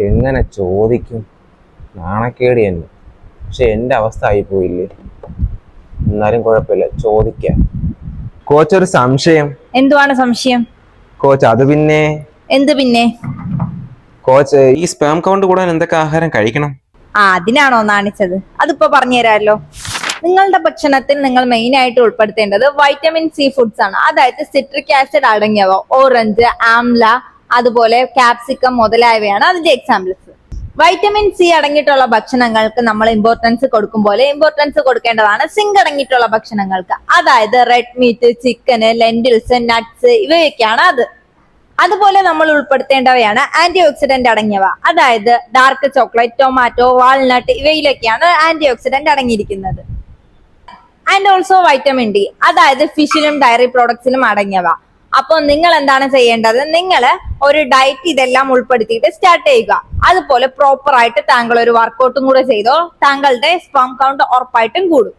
എങ്ങനെ ചോദിക്കും? നാണക്കേടി എന്നെ പക്ഷെ എന്റെ അവസ്ഥ ആയിപ്പോയില്ലേ എന്നാലും കുഴപ്പമില്ല ചോദിക്കാം. കോച്ച് ഒരു സംശയം. എന്തുവാണ് സംശയം? കോച്ച് അത് പിന്നെ? എന്ത് പിന്നെ? കോച്ച് ഈ സ്പാം കൗണ്ട് കൂടാൻ എന്തൊക്കെ ആഹാരം കഴിക്കണം? ആ അതിനാണോ നാണിച്ചത്? അതിപ്പോ പറഞ്ഞുതരാമല്ലോ. നിങ്ങളുടെ ഭക്ഷണത്തിൽ നിങ്ങൾ മെയിൻ ആയിട്ട് ഉൾപ്പെടുത്തേണ്ടത് വൈറ്റമിൻ സി ഫുഡ്സ് ആണ്. അതായത് സിട്രിക് ആസിഡ് അടങ്ങിയവ ഓറഞ്ച് ആംല അതുപോലെ കാപ്സിക്കം മുതലായവയാണ് അതിന്റെ എക്സാമ്പിൾസ് വൈറ്റമിൻ സി അടങ്ങിയിട്ടുള്ള ഭക്ഷണങ്ങൾക്ക് നമ്മൾ ഇമ്പോർട്ടൻസ് കൊടുക്കും പോലെ ഇമ്പോർട്ടൻസ് കൊടുക്കേണ്ടതാണ് സിങ്ക് അടങ്ങിയിട്ടുള്ള ഭക്ഷണങ്ങൾക്ക്. അതായത് red meat chicken lentils nuts ഇവയൊക്കെയാണ് അത്. അതുപോലെ നമ്മൾ ഉൾപ്പെടുത്തേണ്ടവയാണ് ആന്റി ഓക്സിഡന്റ് അടങ്ങിയവ. അതായത് ഡാർക്ക് ചോക്ലേറ്റ് ടൊമാറ്റോ വാൾനട്ട് ഇവയിലൊക്കെയാണ് ആന്റി ഓക്സിഡന്റ് അടങ്ങിയിരിക്കുന്നത്. ആൻഡ് ഓൾസോ വൈറ്റമിൻ ഡി അതായത് ഫിഷിലും ഡയറി പ്രോഡക്ട്സിലും അടങ്ങിയവ. അപ്പോൾ നിങ്ങൾ എന്താണ് ചെയ്യേണ്ടത്? നിങ്ങൾ ഒരു ഡയറ്റ് ഇതെല്ലാം ഉൾപ്പെടുത്തിയിട്ട് സ്റ്റാർട്ട് ചെയ്യുക. അതുപോലെ പ്രോപ്പർ ആയിട്ട് താങ്കൾ ഒരു വർക്കൗട്ടും കൂടെ ചെയ്തോ താങ്കളുടെ സ്പം കൗണ്ട് ഉറപ്പായിട്ടും കൂടും.